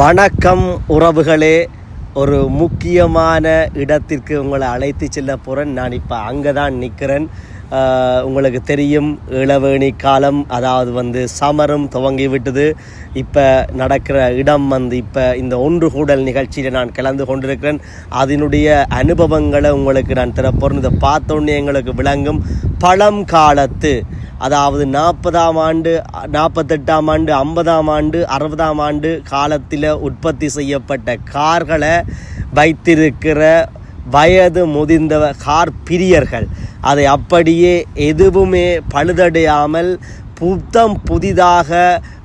வணக்கம் உறவுகளே. ஒரு முக்கியமான இடத்திற்கு உங்களை அழைத்து செல்ல போகிறேன் நான் இப்போ அங்கே தான் நிற்கிறேன் உங்களுக்கு தெரியும் இளவேணி காலம் அதாவது வந்து சமரம் துவங்கி விட்டது. இப்போ நடக்கிற இடம் வந்து இப்போ இந்த ஒன்று கூடல் நிகழ்ச்சியில் நான் கலந்து கொண்டிருக்கிறேன். அதனுடைய அனுபவங்களை உங்களுக்கு நான் தரப்போகிறேன் இதை பார்த்தோன்னே எங்களுக்கு விளங்கும் பழங்காலத்து அதாவது நாற்பதாம் ஆண்டு நாற்பத்தெட்டாம் ஆண்டு ஐம்பதாம் ஆண்டு அறுபதாம் ஆண்டு காலத்தில் உற்பத்தி செய்யப்பட்ட கார்களை வைத்திருக்கிற வயது முதிர்ந்த கார் பிரியர்கள் அதை அப்படியே எதுவுமே பழுதடையாமல் புத்தம் புதிதாக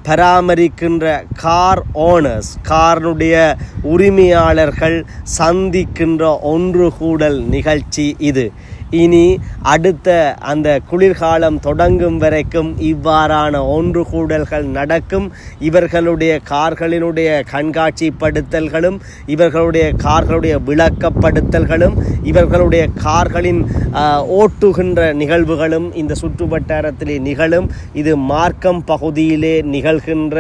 பராமரிக்கின்ற கார் ஓனர்ஸ் காரனுடைய உரிமையாளர்கள் சந்திக்கின்ற ஒன்று கூடல் நிகழ்ச்சி இது. இனி அடுத்த அந்த குளிர்காலம் தொடங்கும் வரைக்கும் இவ்வாறான ஒன்று கூடல்கள் நடக்கும். இவர்களுடைய கார்களினுடைய கண்காட்சிப்படுத்தல்களும் இவர்களுடைய கார்களுடைய விளக்கப்படுத்தல்களும் இவர்களுடைய கார்களின் ஓட்டுகின்ற நிகழ்வுகளும் இந்த சுற்று வட்டாரத்திலே நிகழும். இது மார்க்கம் பகுதியிலே நிகழ்கின்ற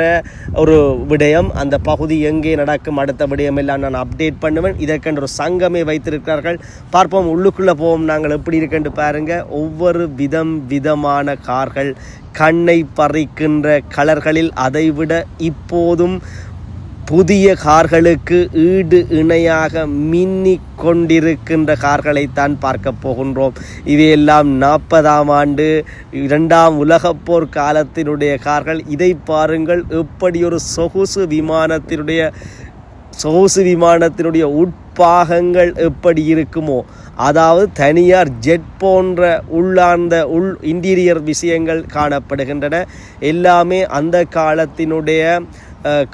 ஒரு விடயம். அந்த பகுதி எங்கே நடக்கும் அடுத்த விடயம் எல்லாம் நான் அப்டேட் பண்ணுவேன். இதற்கென்று ஒரு சங்கமே வைத்திருக்கிறார்கள். பார்ப்போம் உள்ளுக்குள்ளே போவோம் நாங்கள் எப்படி இருக்குன்னு பாருங்க. ஒவ்வொரு விதம் விதமான கார்கள் கண்ணை பறிக்கின்ற கலர்களில் அதைவிட இப்போதும் புதிய கார்களுக்கு ஈடு இணையாக மின்னிக் கொண்டிருக்கின்ற கார்களைத்தான் பார்க்க போகின்றோம். இவையெல்லாம் நாற்பதாம் ஆண்டு இரண்டாம் உலகப்போர் காலத்தினுடைய கார்கள். இதை பாருங்கள் எப்படி ஒரு சொகுசு விமானத்தினுடைய சொகுசு விமானத்தினுடைய உட்பாகங்கள் எப்படி இருக்குமோ அதாவது தனியார் ஜெட் போன்ற உள்ளார்ந்த உள் இன்டீரியர் விஷயங்கள் காணப்படுகின்றன. எல்லாமே அந்த காலத்தினுடைய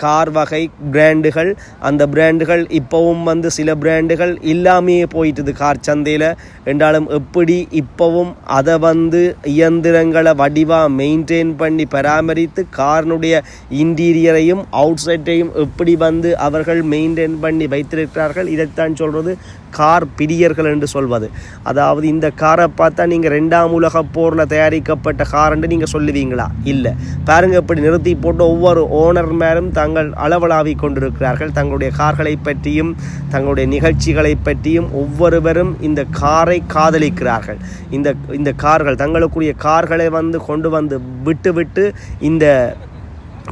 கார் வகை பிராண்டுகள் அந்த பிராண்டுகள் இப்போவும் வந்து சில பிராண்டுகள் இல்லாமையே போயிட்டுது கார் சந்தையில். என்றாலும் எப்படி இப்போவும் அதை வந்து இயந்திரங்களை வடிவாக மெயின்டைன் பண்ணி பராமரித்து காரினுடைய இன்டீரியரையும் அவுட் சைட்டையும் எப்படி வந்து அவர்கள் மெயின்டைன் பண்ணி வைத்திருக்கிறார்கள் இதைத்தான் சொல்கிறது கார் பிரியர்கள் என்று சொல்வது. அதாவது இந்த காரை பார்த்தா நீங்கள் ரெண்டாம் உலக போரில் தயாரிக்கப்பட்ட கார் என்று நீங்கள் சொல்லுவீங்களா? இல்லை. பாருங்க இப்படி நிறுத்தி போட்டு ஒவ்வொரு ஓனர் மேலும் தங்கள் அளவலாவி கொண்டிருக்கிறார்கள். தங்களுடைய கார்களை பற்றியும் தங்களுடைய நிகழ்ச்சிகளை பற்றியும் ஒவ்வொருவரும் இந்த காரை காதலிக்கிறார்கள். இந்த இந்த கார்கள் தங்களுக்குரிய கார்களை வந்து கொண்டு வந்து விட்டு விட்டு இந்த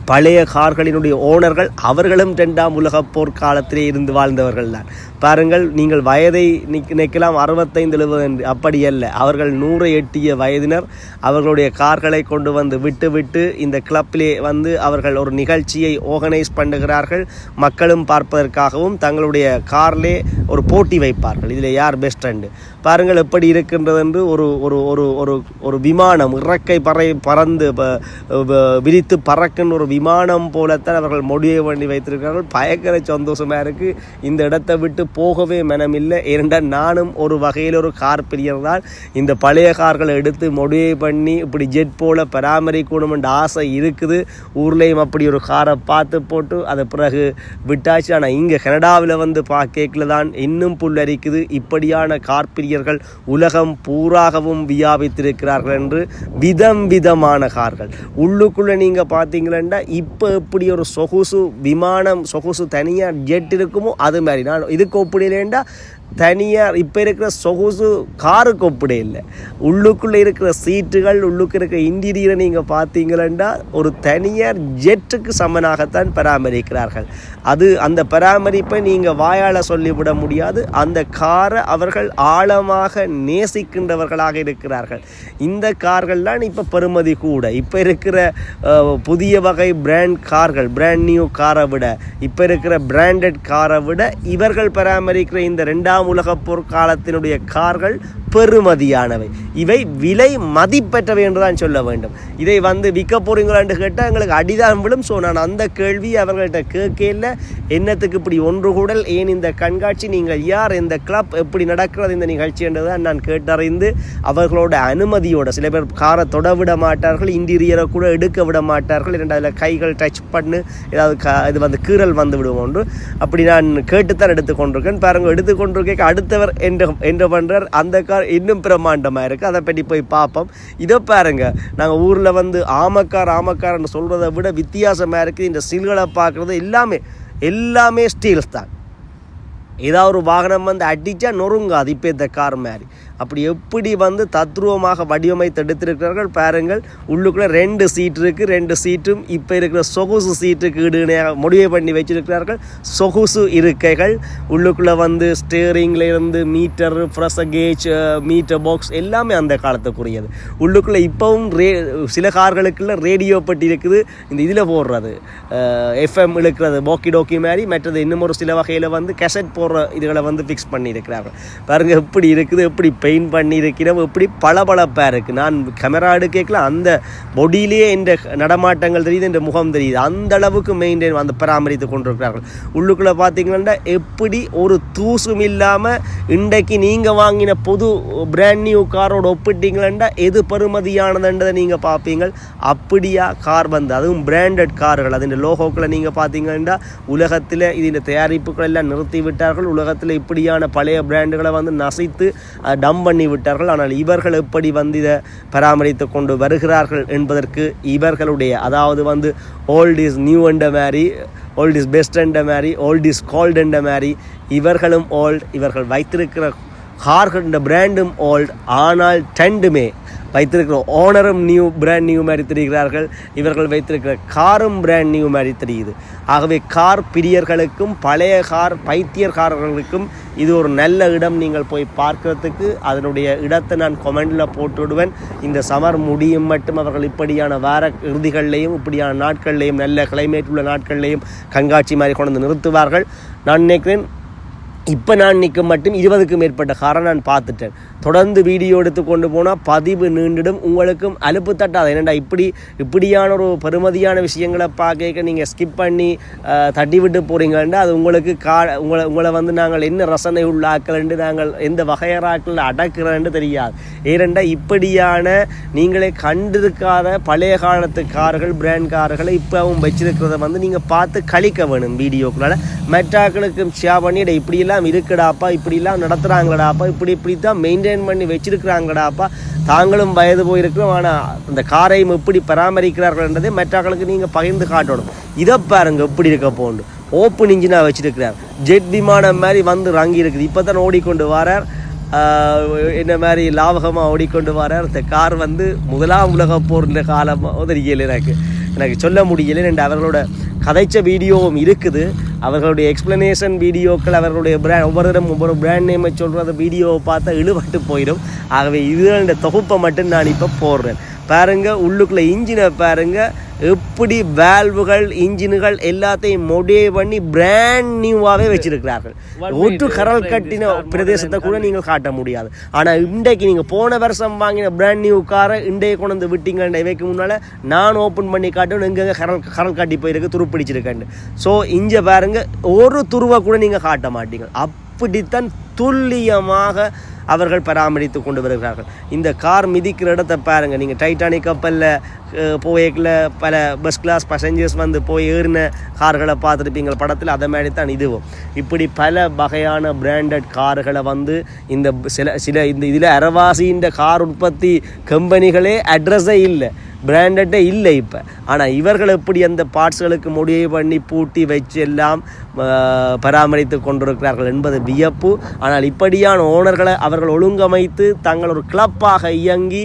பழைய கார்களினுடைய ஓனர்கள் அவர்களும் ரெண்டாம் உலகப் போர்க்காலத்திலே இருந்து வாழ்ந்தவர்கள் தான். பாருங்கள் நீங்கள் வயதை நினைக்கலாம் அறுபத்தைந்து எழுபது என்று. அப்படி அல்ல. அவர்கள் நூறை எட்டிய வயதினர். அவர்களுடைய கார்களை கொண்டு வந்து விட்டு விட்டு இந்த கிளப்பிலே வந்து அவர்கள் ஒரு நிகழ்ச்சியை ஆர்கனைஸ் பண்ணுகிறார்கள். மக்களும் பார்ப்பதற்காகவும் தங்களுடைய கார்லே ஒரு போட்டி வைப்பார்கள். இதில் யார் பெஸ்ட் ஃப்ரெண்டு பாருங்கள் எப்படி இருக்கின்றது என்று ஒரு ஒரு ஒரு ஒரு ஒரு விமானம் இறக்கை பறை பறந்து விரித்து பறக்கின்ற ஒரு விமானம் போலத்தான் அவர்கள் மொழியை பண்ணி வைத்திருக்கிறார்கள். பயங்கர சந்தோஷமாக இருக்குது இந்த இடத்தை விட்டு போகவே மனமில்லை. ஏனென்றால் நானும் ஒரு வகையில் ஒரு கார் பிரியர் தான் இந்த பழைய கார்களை எடுத்து மொழியை பண்ணி இப்படி ஜெட் போல பராமரிக்கணும் என்ற ஆசை இருக்குது. ஊர்லேயும் அப்படி ஒரு காரை பார்த்து போட்டு அதை பிறகு விட்டாச்சு. ஆனால் இங்கே கனடாவில் வந்து பா கேட்கல தான் இன்னும் புல்லரிக்குது. இப்படியான கார் பிரியர்கள் உலகம் பூராகவும் வியாபித்திருக்கிறார்கள் என்று விதம் விதமான கார்கள். உள்ளுக்குள்ளே நீங்கள் பார்த்தீங்களா இப்போ எப்படி ஒரு சொகுசு விமானம் சொகுசு தனியாக ஜெட் இருக்குமோ அது மாதிரி. நான் இதுக்கு ஒப்பிடலேண்டா தனியார் இப்போ இருக்கிற சொகுசு காருக்கு ஒப்பிட இல்லை. உள்ளுக்குள்ளே இருக்கிற சீட்டுகள் உள்ளுக்கு இருக்கிற இன்டீரியரை நீங்கள் பார்த்தீங்களா ஒரு தனியார் ஜெட்டுக்கு சமனாகத்தான் பராமரிக்கிறார்கள். அது அந்த பராமரிப்பை நீங்கள் வாயால் சொல்லிவிட முடியாது. அந்த காரை அவர்கள் ஆழமாக நேசிக்கின்றவர்களாக இருக்கிறார்கள். இந்த கார்கள்லாம் இப்போ பெருமதி கூட. இப்போ இருக்கிற புதிய வகை பிராண்ட் கார்கள் பிராண்ட் நியூ காரை விட இப்போ இருக்கிற பிராண்டட் காரை விட இவர்கள் பராமரிக்கிற இந்த ரெண்டாவது இரண்டாம் உலகப் போர் காலத்தினுடைய கார்கள் பெறுமதியானவை. இவை விலை மதிப்பெற்றவை என்று தான் சொல்ல வேண்டும். இதை வந்து விற்க போறீங்களான்னு கேட்டால் எங்களுக்கு அடிதான் விழும். ஸோ நான் அந்த கேள்வி அவர்கள்ட்ட கேட்கல என்னத்துக்கு இப்படி ஒன்று கூடல்? ஏன் இந்த கண்காட்சி? நீங்கள் யார்? இந்த கிளப் எப்படி நடக்கிறது? இந்த நிகழ்ச்சி என்றுதான் நான் கேட்டறிந்து அவர்களோட அனுமதியோட சில பேர் காரை தொட விட மாட்டார்கள் இன்டீரியரை கூட எடுக்க விட மாட்டார்கள். இரண்டாவது கைகள் டச் பண்ணு ஏதாவது க இது வந்து கீறல் வந்து விடுவோம் ஒன்று அப்படி நான் கேட்டுத்தான் எடுத்துக்கொண்டிருக்கேன். பாருங்க எடுத்துக்கொண்டிருக்க அடுத்தவர் என்று என்று பண்ணுறார் அந்த கார் இன்னும் பிரம்மாண்டமாக இருக்குது அதை பற்றி போய் பார்ப்போம். இதை பாருங்க நாங்கள் ஊரில் வந்து ஆமக்கார் ஆமக்கார்னு சொல்கிறத விட வித்தியாசமாக இருக்குது இந்த சில்களை பார்க்குறது எல்லாமே எல்லாமே ஸ்டீல்ஸ் தான். ஏதாவது ஒரு வாகனம் வந்து அடித்தா நொறுங்காது இப்போ இந்த கார் மாதிரி. அப்படி எப்படி வந்து தத்ரூபமாக வடிவமைத்து எடுத்திருக்கிறார்கள் பாருங்கள். உள்ளுக்குள்ளே ரெண்டு சீட் இருக்குது ரெண்டு சீட்டும் இப்போ இருக்கிற சொகுசு சீட்டுக்கு இடுணையாக முடிவு பண்ணி வச்சிருக்கிறார்கள். சொகுசு இருக்கைகள் உள்ளுக்குள்ளே வந்து ஸ்டேரிங்கில் இருந்து meter fresh gauge meter box எல்லாமே அந்த காலத்துக்குரியது. உள்ளுக்குள்ளே இப்போவும் ரே சில கார்களுக்குள்ள ரேடியோ பட்டி இருக்குது. இந்த இதில் போடுறது. எஃப்எம் இழுக்கிறது போக்கி டோக்கி மாதிரி மற்றது இன்னும் ஒரு சில வகையில் வந்து கெசட் போடுற இதுகளை வந்து ஃபிக்ஸ் பண்ணியிருக்கிறார்கள். பாருங்கள் எப்படி இருக்குது எப்படி பெயிண்ட் பண்ணியிருக்கிறோம் எப்படி பளபளப்பாக இருக்குது நான் கேமரா எடுக்கல அந்த பொடியிலேயே இந்த நடமாட்டங்கள் தெரியுது இந்த முகம் தெரியுது. அந்த அளவுக்கு மெயின்டைன் அந்த பராமரித்து கொண்டிருக்கிறார்கள். உள்ளுக்குள்ளே பார்த்தீங்கன்னா எப்படி ஒரு தூசும் இல்லாமல் இன்றைக்கு நீங்கள் வாங்கின புது பிராண்ட் நியூ காரோடு ஒப்பிட்டீங்களா எது பெருமதியானதுன்றதை நீங்கள் பார்ப்பீங்க அப்படியா கார் வந்து அதுவும் பிராண்டட் கார்கள் அதன் லோகோக்களை நீங்கள் பார்த்தீங்கன்னா உலகத்தில் இதில் தயாரிப்புகள் எல்லாம் நிறுத்தி விட்டார்கள் உலகத்தில் இப்படியான பழைய பிராண்டுகளை வந்து நசைத்து டம் பண்ணி விட்டார்கள். ஆனால் இவர்கள் எப்படி வந்து இதை பராமரித்து கொண்டு வருகிறார்கள் என்பதற்கு இவர்களுடைய அதாவது வந்து ஓல்ட் இஸ் நியூ என்ற மாதிரி ஓல்ட் இஸ் பெஸ்ட் என்ற மாதிரி ஓல்ட் இஸ் கோல்ட் என்ற மாதிரி இவர்களும் ஓல்ட் இவர்கள் வைத்திருக்கிற கார்கள் இந்த பிராண்டும் ஓல்ட் ஆனால் டெண்டுமே வைத்திருக்கிற ஓனரும் நியூ பிராண்ட் நியூ மாதிரி தெரிகிறார்கள். இவர்கள் வைத்திருக்கிற காரும் பிராண்ட் நியூ மாதிரி தெரியுது. ஆகவே கார் பிரியர்களுக்கும் பழைய கார் பைத்தியர்காரர்களுக்கும் இது ஒரு நல்ல இடம் நீங்கள் போய் பார்க்கறதுக்கு. அதனுடைய இடத்தை நான் கொமெண்டில் போட்டுவிடுவேன். இந்த சமர் முடியும் மட்டும் அவர்கள் இப்படியான வார இறுதிகள்லேயும் இப்படியான நாட்கள்லேயும் நல்ல கிளைமேட் உள்ள நாட்கள்லேயும் கண்காட்சி மாதிரி கொண்டு வந்து நிறுத்துவார்கள். நான் நினைக்கிறேன் இப்போ நான் நிற்க மட்டும் இருபதுக்கும் மேற்பட்ட காரை நான் பார்த்துட்டேன். தொடர்ந்து வீடியோ எடுத்து கொண்டு போனால் பதிவு நீண்டிடும். உங்களுக்கும் அலுப்பு தட்டாது. என்னடா இப்படி இப்படியான ஒரு பெருமதியான விஷயங்களை பார்க்க நீங்கள் ஸ்கிப் பண்ணி தட்டி விட்டு போகிறீங்கன்னா அது உங்களுக்கு கா உங்களை உங்களை வந்து நாங்கள் என்ன ரசனை உள்ள நாங்கள் எந்த வகையராக்கள் அடக்குறேன்னு தெரியாது. ஏனெண்டா இப்படியான நீங்களே கண்டிருக்காத பழைய காலத்து கார்கள் பிராண்ட் கார்களை இப்போவும் வச்சிருக்கிறத வந்து நீங்கள் பார்த்து கழிக்க வேணும் வீடியோக்குள்ளால். மெட்டாக்களுக்கும் ஷேர் பண்ணி இப்படியெல்லாம் இப்படியெல்லாம் இருக்குடாப்பா இப்படிலாம் நடத்துகிறாங்கடாப்பா இப்படி இப்படி தான் மெயின்டைன் பண்ணி வச்சிருக்கிறாங்கடாப்பா. தாங்களும் வயது போயிருக்கிறோம் ஆனால் அந்த காரையும் எப்படி பராமரிக்கிறார்கள்ன்றதை மற்றவர்களுக்கு நீங்கள் பகிர்ந்து காட்டணும். இதை பாருங்க எப்படி இருக்க போண்டு ஓப்பன் இன்ஜினாக வச்சுருக்கிறார். ஜெட் விமானம் மாதிரி வந்து ரங்கி இருக்குது. இப்போ தான் ஓடிக்கொண்டு வரார். என்ன மாதிரி லாபகமாக ஓடிக்கொண்டு வரார். இந்த கார் வந்து முதலாம் உலக போர்ன்ற காலமாக தெரியல எனக்கு? எனக்கு சொல்ல முடியல ரெண்டு அவர்களோட கதைச்ச வீடியோவும் இருக்குது. அவர்களுடைய எக்ஸ்ப்ளனேஷன் வீடியோக்கள் அவர்களுடைய பிராண்ட் ஒவ்வொருவரும் ஒவ்வொரு பிராண்ட் நேமை அந்த வீடியோவை பார்த்தா இழுபட்டு போயிடும். ஆகவே இதுகளோட தொகுப்பை மட்டும் நான் இப்போ போடுறேன். பாருங்க உள்ளுக்குள்ளே இன்ஜினை பாருங்க எப்படி வேல்வுகள் இன்ஜின்கள் எல்லாத்தையும் மொடியே பண்ணி பிராண்ட் நியூவாகவே வச்சிருக்கிறார்கள். ஒட்டு கரல் கட்டின பிரதேசத்தை கூட நீங்கள் காட்ட முடியாது. ஆனால் இன்றைக்கு நீங்கள் போன வருஷம் வாங்கின பிராண்ட் நியூ காரை இன்றைய கொண்டு வந்து விட்டீங்கன்ற இவைக்கு முன்னால் நான் ஓப்பன் பண்ணி காட்டணும் எங்கெங்க கரல் கரல் காட்டி போயிருக்கு துருப்பிடிச்சிருக்கேன் ஸோ இங்கே பாருங்க ஒரு துருவை கூட நீங்கள் காட்ட மாட்டீங்க. அப்படித்தான் துல்லியமாக அவர்கள் பராமரித்து கொண்டு வருகிறார்கள். இந்த கார் மிதிக்கிற இடத்தை பாருங்கள் நீங்கள் டைட்டானிக் கப்பலில் போயக்கில் பல பஸ் கிளாஸ் பசஞ்சர்ஸ் வந்து போய் ஏறின கார்களை பார்த்துருப்பீங்க. படத்தில் அதை மாதிரி தான் இதுவும். இப்படி பல வகையான பிராண்டட் கார்களை வந்து இந்த சில சில இந்த இதில் அரவாசின்ற கார் உற்பத்தி கம்பெனிகளே அட்ரஸே இல்லை. பிராண்டட்டே இல்லை இப்போ. ஆனால் இவர்கள் எப்படி அந்த பார்ட்ஸ்களுக்கு முடிவு பண்ணி பூட்டி வச்சு எல்லாம் பராமரித்து கொண்டிருக்கிறார்கள் என்பது வியப்பு. ஆனால் இப்படியான ஓனர்களை அவர்கள் ஒழுங்கமைத்து தங்கள் ஒரு கிளப்பாக இயங்கி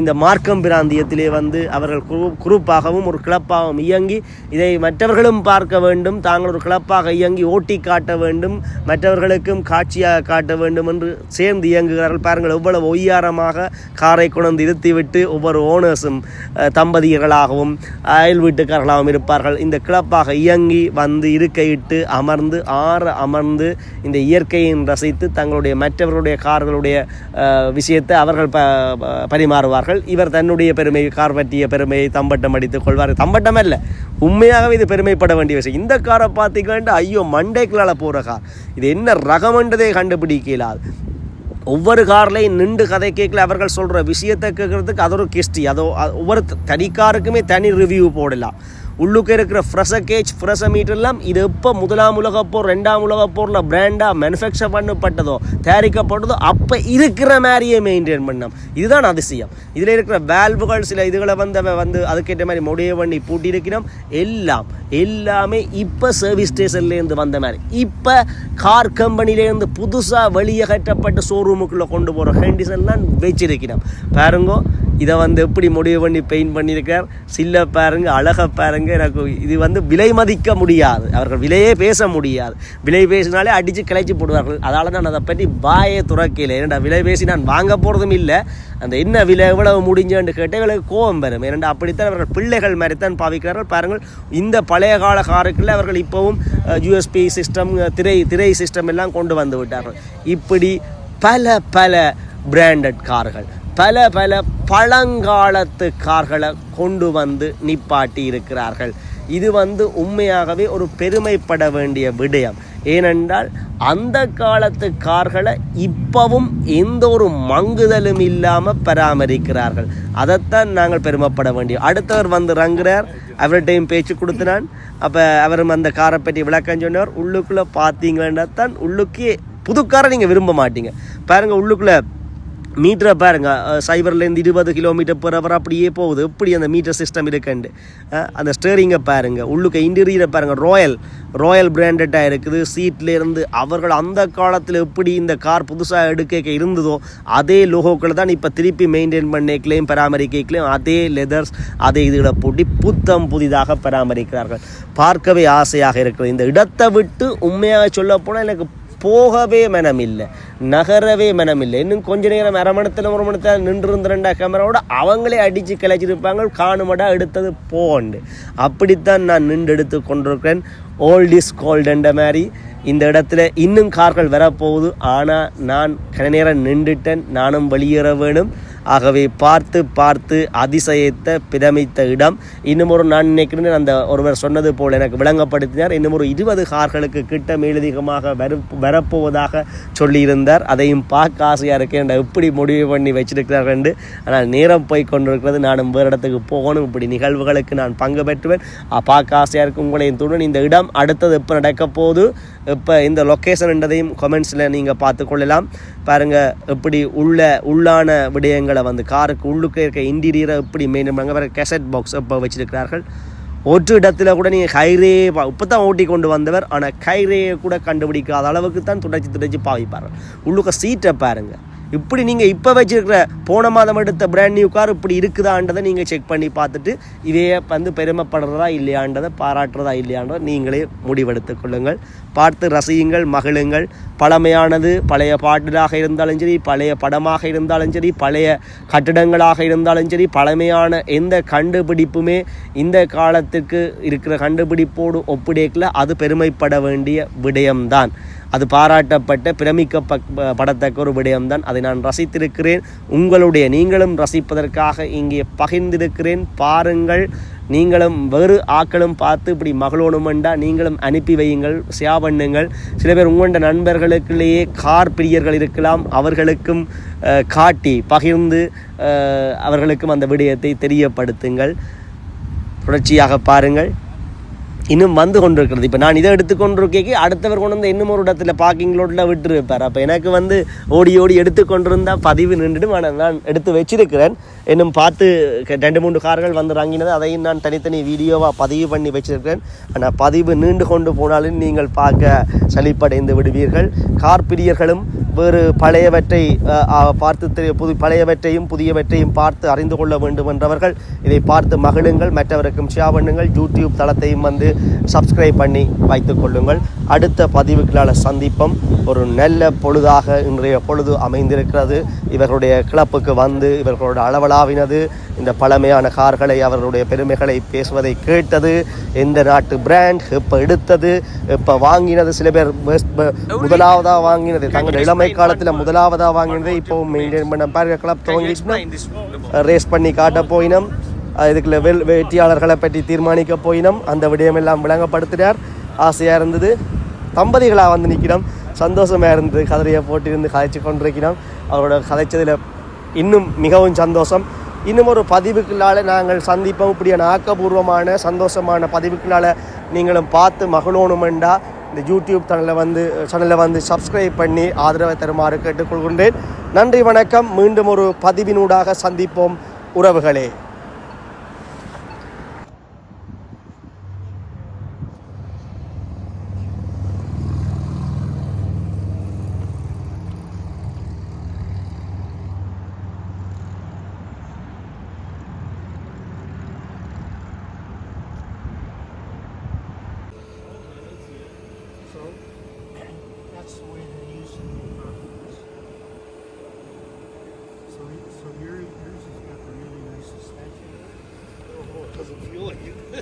இந்த மார்க்கம் பிராந்தியத்திலே வந்து அவர்கள் குரூப்பாகவும் ஒரு கிளப்பாகவும் இயங்கி இதை மற்றவர்களும் பார்க்க வேண்டும் தாங்கள் ஒரு கிளப்பாக இயங்கி ஓட்டி காட்ட வேண்டும் மற்றவர்களுக்கும் காட்சியாக காட்ட வேண்டும் என்று சேர்ந்து இயங்குகிறார்கள். பாருங்கள் எவ்வளவு ஒய்யாரமாக காரை கொண்டு இருத்திவிட்டு ஒவ்வொரு ஓனர்ஸும் தம்பதியர்களாகவும் அயல் வீட்டுக்காரர்களாகவும் இருப்பார்கள். இந்த கிளப்பாக இயங்கி வந்து இருக்கையிட்டு அமர்ந்து ஆற அமர்ந்து இந்த இயற்கையின் வைத்து தங்களுடைய மற்றவர்களுடைய கார்களுடைய விஷயத்தை அவர்கள் ப பரிமாறுவார்கள். இவர் தன்னுடைய பெருமை கார் பற்றிய பெருமையை தம்பட்டம் அடித்துக் கொள்வார் தம்பட்டம் அல்ல உண்மையாகவே இது பெருமைப்பட வேண்டிய விஷயம். இந்த காரை பார்த்தீங்கன்னா ஐயோ மண்டைக்குள்ளால் போகிற கார். இது என்ன ரகமன்றதே கண்டுபிடிக்கலாது. ஒவ்வொரு கார்லையும் நின்று கதை கேட்கல அவர்கள் சொல்கிற விஷயத்தை கேட்குறதுக்கு அது ஒரு கிஸ்டி. அதோ ஒவ்வொரு தனி காருக்குமே தனி ரிவ்யூ போடலாம். உள்ளுக்கு இருக்கிற ஃப்ரெஷ கேஜ் ஃப்ரெஷ மீட்டர்லாம் இது எப்போ முதலாம் உலகப்போர் ரெண்டாம் உலகப்போரில் பிராண்டாக மேனுஃபேக்சர் பண்ணப்பட்டதோ தயாரிக்கப்பட்டதோ அப்போ இருக்கிற மாதிரியே மெயின்டைன் பண்ணோம் இதுதான் அதிசயம். இதில் இருக்கிற வேல்வுகள் சில இதுகளை வந்து வந்து அதுக்கேற்ற மாதிரி முடிய பண்ணி பூட்டியிருக்கிறோம் எல்லாம் எல்லாமே இப்போ சர்வீஸ் ஸ்டேஷன்லேருந்து வந்த மாதிரி. இப்போ கார் கம்பெனிலேருந்து புதுசாக வெளியே கட்டப்பட்ட ஷோரூமுக்குள்ளே கொண்டு போகிற கண்டிஷன்லாம் வச்சிருக்கிறோம் பாருங்க இதை வந்து எப்படி முடிவு பண்ணி பெயிண்ட் பண்ணியிருக்கார்? சில்ல பாருங்க அழகை பாருங்க. எனக்கு இது வந்து விலை மதிக்க முடியாது. அவர்கள் விலையே பேச முடியாது. விலை பேசினாலே அடித்து கிளைச்சி போடுவார்கள். அதால் நான் அதை பற்றி வாயை துறக்கல. ஏன்னா விலை பேசி நான் வாங்க போகிறதும் இல்லை. அந்த என்ன விலை எவ்வளவு முடிஞ்சேன்னு கேட்டு இவளுக்கு கோபம் வரும். ஏனெண்டா அப்படித்தான் அவர்கள் பிள்ளைகள் மாதிரி தான் பாவிக்கிறார்கள். பாருங்கள் இந்த பழைய கால காருக்குள்ளே அவர்கள் இப்போவும் யூஎஸ்பி சிஸ்டம் திரை திரை சிஸ்டம் எல்லாம் கொண்டு வந்து விட்டார்கள். இப்படி பல பல பிராண்டட் கார்கள். பல பல பழங்காலத்து கார்களை கொண்டு வந்து நிப்பாட்டி இருக்கிறார்கள் இது வந்து உண்மையாகவே ஒரு பெருமைப்பட வேண்டிய விடயம். ஏனென்றால் அந்த காலத்து கார்களை இப்பவும் எந்த ஒரு மங்குதலும் இல்லாமல் பராமரிக்கிறார்கள். அதைத்தான் நாங்கள் பெருமைப்பட வேண்டிய. அடுத்தவர் வந்து இறங்குறார் அவர்கிட்டையும் பேச்சு கொடுத்தினான் அப்போ அவரும் அந்த காரை பற்றி விளக்கம் சொன்னவர் உள்ளுக்குள்ளே பார்த்தீங்கன்னா தான் உள்ளுக்கே புதுக்காரை நீங்கள் விரும்ப மாட்டீங்க. பாருங்கள் உள்ளுக்குள்ளே மீட்டரை பாருங்க சைபர்லேருந்து இருபது கிலோமீட்டர் per hour அப்படியே போகுது. எப்படி அந்த மீட்டர் சிஸ்டம் இருக்குண்டு. அந்த ஸ்டேரிங்கை பாருங்கள் உள்ளுக்க இன்டீரியரை பாருங்கள் ராயல் ராயல் பிராண்டடாக இருக்குது. சீட்லேருந்து அவர்கள் அந்த காலத்தில் எப்படி இந்த கார் புதுசாக எடுக்க இருந்ததோ அதே லோகோக்களை தான் இப்போ திருப்பி மெயின்டைன் பண்ணிக்கலையும் பராமரிக்கலையும் அதே லெதர்ஸ் அதே இதுகளை போட்டி புத்தம் புதிதாக பராமரிக்கிறார்கள். பார்க்கவே ஆசையாக இருக்கிறது. இந்த இடத்தை விட்டு உண்மையாக சொல்ல போனால் எனக்கு போகவே மனமில்லை நகரவே மனமில்லை. இன்னும் கொஞ்ச நேரம் அரை மணத்தில் ஒரு மணத்தில் நின்று இருந்த கேமராவோட அவங்களே அடித்து கிளச்சிருப்பாங்க காணுமடா எடுத்தது போண்டு. அப்படித்தான் நான் நின்று எடுத்து கொண்டிருக்கிறேன். ஓல்ட் இஸ் கோல்டுன்ற மாதிரி. இந்த இடத்துல இன்னும் கார்கள் வரப்போகுது. ஆனால் நான் கன நேரம் நின்றுட்டேன். நானும் வெளியேற வேணும் ஆகவே பார்த்து பார்த்து அதிசயத்த பிரமித்த இடம். இன்னும் ஒரு நான் நினைக்கிறேன் அந்த ஒருவர் சொன்னது போல் எனக்கு விளங்கப்படுத்தினார். இன்னும் ஒரு இருபது கார்களுக்கு கிட்ட மேலதிகமாக வரு வரப்போவதாக சொல்லியிருந்தார். அதையும் பார்க்க ஆசையாக இருக்கேன். எப்படி முடிவு பண்ணி வச்சிருக்கிறார்கள் என்று. ஆனால் நேரம் போய் கொண்டிருக்கிறது. நானும் வேறு இடத்துக்கு போகணும். இப்படி நிகழ்வுகளுக்கு நான் பங்கு பெற்றுவேன். பார்க்க ஆசையாக இருக்கும் உங்களையும் துடன் இந்த இடம் அடுத்தது எப்போ நடக்க போது இப்போ இந்த லொக்கேஷன் என்றதையும் கமெண்ட்ஸில் நீங்கள் பார்த்து கொள்ளலாம். பாருங்கள் எப்படி உள்ள உள்ளான விடயங்களை வந்து காருக்கு உள்ளுக்கு இருக்க இன்டீரியரை எப்படி மெயின் பண்ணாங்க. பாருங்க கெசட் பாக்ஸ் இப்போ வச்சுருக்கிறார்கள். ஒரு இடத்துல கூட நீங்கள் கைரே இப்போ தான் ஓட்டி கொண்டு வந்தவர். ஆனால் கைரேயை கூட கண்டுபிடிக்காத அளவுக்கு தான் துடைச்சி துடைச்சி பாவிப்பார்கள். உள்ளுக்க சீட்டை பாருங்கள் இப்படி நீங்கள் இப்போ வச்சுருக்கிற போன மாதம் எடுத்த பிராண்ட் நியூ கார் இப்படி இருக்குதான்றதை நீங்கள் செக் பண்ணி பார்த்துட்டு இதே வந்து பெருமைப்படுறதா இல்லையான்றதை பாராட்டுறதா இல்லையான்றதை நீங்களே முடிவெடுத்து கொள்ளுங்கள். பார்த்து ரசியுங்கள் மகிழுங்கள். பழமையானது பழைய பாடலாக இருந்தாலும் சரி பழைய படமாக இருந்தாலும் சரி பழைய கட்டிடங்களாக இருந்தாலும் சரி பழமையான எந்த கண்டுபிடிப்புமே இந்த காலத்துக்கு இருக்கிற கண்டுபிடிப்போடு ஒப்பிடேக்கில். அது பெருமைப்பட வேண்டிய விடயம்தான். அது பாராட்டப்பட்ட பிரமிக்க படத்தக்க ஒரு விடயம்தான். அதை நான் ரசித்திருக்கிறேன். உங்களுடைய நீங்களும் ரசிப்பதற்காக இங்கே பகிர்ந்திருக்கிறேன். பாருங்கள் நீங்களும் வேறு ஆக்களும் பார்த்து இப்படி மகளோணுமெண்டா நீங்களும் அனுப்பி வையுங்கள் ஷேர் பண்ணுங்கள். சில பேர் உங்களோட நண்பர்களுக்குள்ளேயே கார் பிரியர்கள் இருக்கலாம். அவர்களுக்கும் காட்டி பகிர்ந்து அவர்களுக்கும் அந்த விடயத்தை தெரியப்படுத்துங்கள். தொடர்ச்சியாக பாருங்கள். இன்னும் வந்து கொண்டிருக்கிறது. இப்போ நான் இதை எடுத்துக்கொண்டிருக்கேக்கு அடுத்தவர் கொண்டு வந்து இன்னும் ஒரு இடத்துல பார்க்கிங் லோட்டில் விட்டுருப்பார். அப்போ எனக்கு வந்து ஓடி ஓடி எடுத்து பதிவு நின்றுடும். ஆனால் நான் எடுத்து வச்சிருக்கிறேன். இன்னும் பார்த்து ரெண்டு மூன்று கார்கள் வந்து இறங்கினது அதையும் நான் தனித்தனி வீடியோவாக பதிவு பண்ணி வச்சிருக்கிறேன். ஆனால் பதிவு நீண்டு கொண்டு போனாலும் நீங்கள் பார்க்க சலிப்படைந்து விடுவீர்கள். கார் பிரியர்களும் வேறு பழையவற்றை பார்த்து தெரிய- புது பழையவற்றையும் புதியவற்றையும் பார்த்து அறிந்து கொள்ள வேண்டும் என்றவர்கள் இதை பார்த்து மகிழுங்கள். மற்றவருக்கும் ஷேர் பண்ணுங்கள். யூடியூப் தளத்தையும் வந்து சப்ஸ்கிரைப் பண்ணி வைத்துக் கொள்ளுங்கள். அடுத்த பதிவுகளால் சந்திப்போம். ஒரு நல்ல பொழுதாக இன்றைய பொழுது அமைந்திருக்கிறது. இவர்களுடைய கிளப்புக்கு வந்து இவர்களோட அளவலாவினது இந்த பழமையான கார்களை அவர்களுடைய பெருமைகளை பேசுவதை கேட்டது. எந்த நாட்டு பிராண்ட் எப்போ எடுத்தது எப்போ வாங்கினது சில பேர் best- ப- முதலாவதா வாங்கினது. தங்கள் இளமை காலத்தில் முதலாவதா வாங்கினதை இப்போ மெயின்டைன் பண்ண பாருங்க கிளப் துவங்கிட்டு ரேஸ் பண்ணி காட்ட போயினோம். இதுக்குள்ள வெல் வெற்றியாளர்களை பற்றி தீர்மானிக்க போயினோம். அந்த விடயமெல்லாம் விளங்கப்படுத்தினார் ஆசையாக இருந்தது. தம்பதிகளாக வந்து நிற்கிறோம் சந்தோஷமாக இருந்தது கதிரையை போட்டிருந்து கதைச்சு கொண்டிருக்கிறோம் அவரோட கதைச்சதில் இன்னும் மிகவும் சந்தோஷம். இன்னும் ஒரு பதிவுக்குள்ளால் நாங்கள் சந்திப்போம். இப்படியான ஆக்கபூர்வமான சந்தோஷமான பதிவுகளால் நீங்களும் பார்த்து மகளோணுமெண்டா இந்த யூடியூப் சேனலை வந்து சேனலை வந்து சப்ஸ்கிரைப் பண்ணி ஆதரவை தருமாறு கேட்டுக்கொள்கின்றேன். நன்றி வணக்கம். மீண்டும் ஒரு பதிவினூடாக சந்திப்போம். உறவுகளே.